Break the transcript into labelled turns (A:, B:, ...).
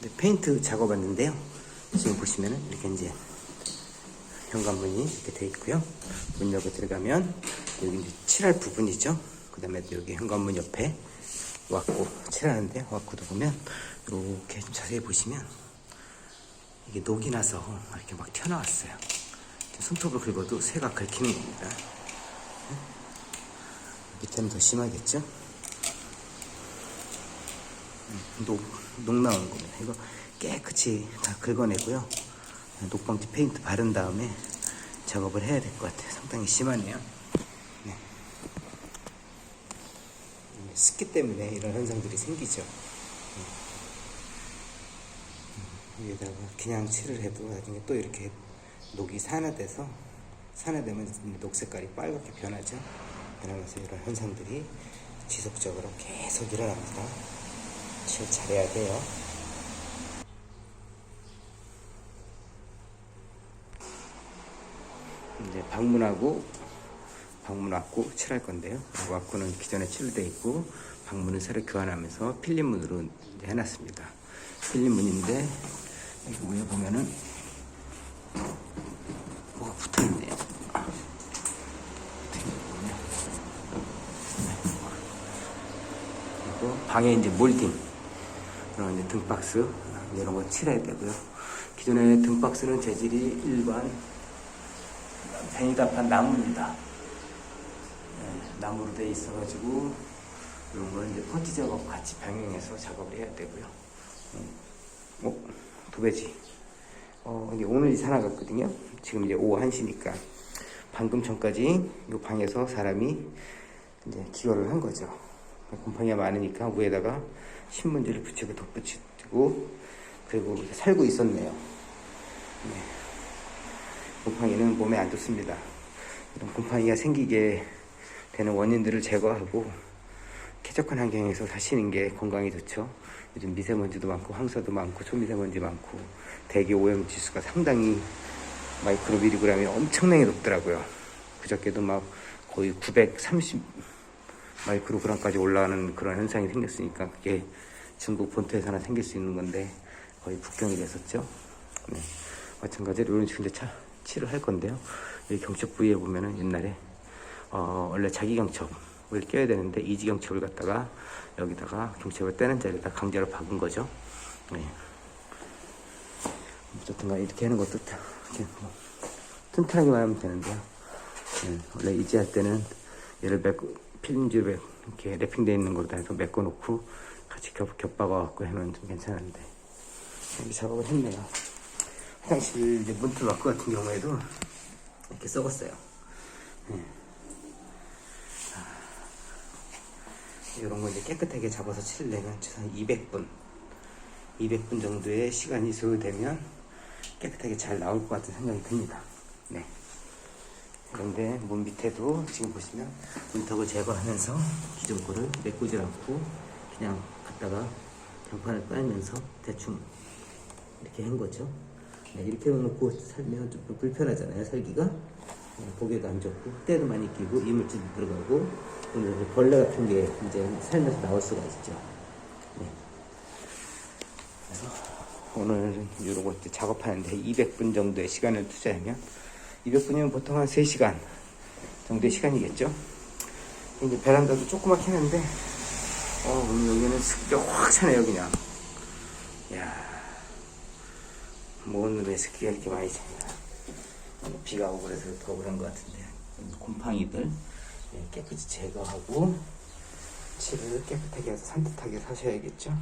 A: 네, 페인트 작업 왔는데요. 지금 보시면은 이렇게 이제 현관문이 이렇게 돼 있고요. 문 열고 들어가면 여기 이제 칠할 부분이죠. 그 다음에 여기 현관문 옆에 왁구 칠하는데 왁구도 보면 이렇게 좀 자세히 보시면 이게 녹이 나서 이렇게 막 튀어나왔어요. 손톱으로 긁어도 새가 긁히는 겁니다. 밑에는 더 심하겠죠? 음, 녹, 녹 나오는 겁니다. 이거 깨끗이 다 긁어내고요. 녹방지 페인트 바른 다음에 작업을 해야 될 것 같아요. 상당히 심하네요. 네. 음, 습기 때문에 이런 현상들이 생기죠. 음, 위에다가 그냥 칠을 해도 나중에 또 이렇게 녹이 산화돼서 산화되면 녹 색깔이 빨갛게 변하죠. 변하면서 이런 현상들이 지속적으로 계속 일어납니다. 칠 잘해야 돼요. 이제 방문하고 방문 왁구 칠할 건데요. 왁구는 기존에 칠돼 있고 방문은 새로 교환하면서 필름문으로 해놨습니다. 필름문인데 여기 위에 보면은 뭐가 붙어 있네요. 그리고 방에 이제 몰딩 그런 이제 등박스 이런 거 칠해야 되고요. 기존에 등박스는 재질이 일반 베니다판 나무입니다. 네, 나무로 돼 있어가지고 이런 거 이제 퍼티 작업 같이 병행해서 작업을 해야 되고요. 음. 어, 도배지. 어, 이제 오늘 이사 나갔거든요. 지금 이제 오후 1시니까. 방금 전까지 이 방에서 사람이 이제 기여를 한 거죠. 곰팡이가 많으니까 위에다가 신문지를 붙이고 덧붙이고 그리고 살고 있었네요. 네. 곰팡이는 몸에 안 좋습니다. 이런 곰팡이가 생기게 되는 원인들을 제거하고 쾌적한 환경에서 사시는 게 건강에 좋죠. 요즘 미세먼지도 많고 황사도 많고 초미세먼지 많고 대기 오염 지수가 상당히 마이크로 미리그램이 엄청나게 높더라고요. 그저께도 막 거의 930 마이크로그램까지 올라가는 그런 현상이 생겼으니까 그게 중국 본토에서나 생길 수 있는 건데 거의 북경이 됐었죠. 네. 마찬가지로 이런 식으로 차, 칠을 할 건데요. 여기 경첩 부위에 보면은 옛날에 어, 원래 자기 경첩을 껴야 되는데 이지 경첩을 갖다가 여기다가 경첩을 떼는 자리에다 강제로 박은 거죠. 네. 어쨌든 간에 이렇게 하는 것도 다 이렇게 뭐 튼튼하게만 하면 되는데요. 네, 원래 이지 할 때는 얘를 메고 필름지로 이렇게 랩핑되어 있는 걸로 다 해서 메꿔 놓고 같이 겹, 겹박아 갖고 해놓으면 좀 괜찮은데 여기 작업을 했네요. 화장실 이제 문틀 왁구 같은 경우에도 이렇게 썩었어요. 네. 이런 거 이제 깨끗하게 잡아서 칠려면 최소한 200분, 200분 정도의 시간이 소요되면 깨끗하게 잘 나올 것 같은 생각이 듭니다. 네. 그런데 문 밑에도 지금 보시면 문턱을 제거하면서 기존 거를 메꾸지 않고 그냥 갖다가 장판을 깔면서 대충 이렇게 한 거죠. 네, 이렇게 놓고 살면 좀 불편하잖아요, 살기가. 네, 보기에도 안 좋고, 때도 많이 끼고, 이물질도 들어가고, 오늘 벌레 같은 게 이제 살면서 나올 수가 있죠. 네. 그래서 오늘 이런 거 이제 작업하는데 200분 정도의 시간을 투자하면 200분이면 보통 한 3시간 정도의 시간이겠죠. 이제 베란다도 조그맣게 했는데 어, 여기는 습기가 확 차네요, 그냥. 야뭔 놈의 습기가 이렇게 많이 차냐. 비가 오고 그래서 더 그런 것 같은데. 곰팡이들 예, 깨끗이 제거하고 칠을 깨끗하게 해서 산뜻하게 사셔야겠죠.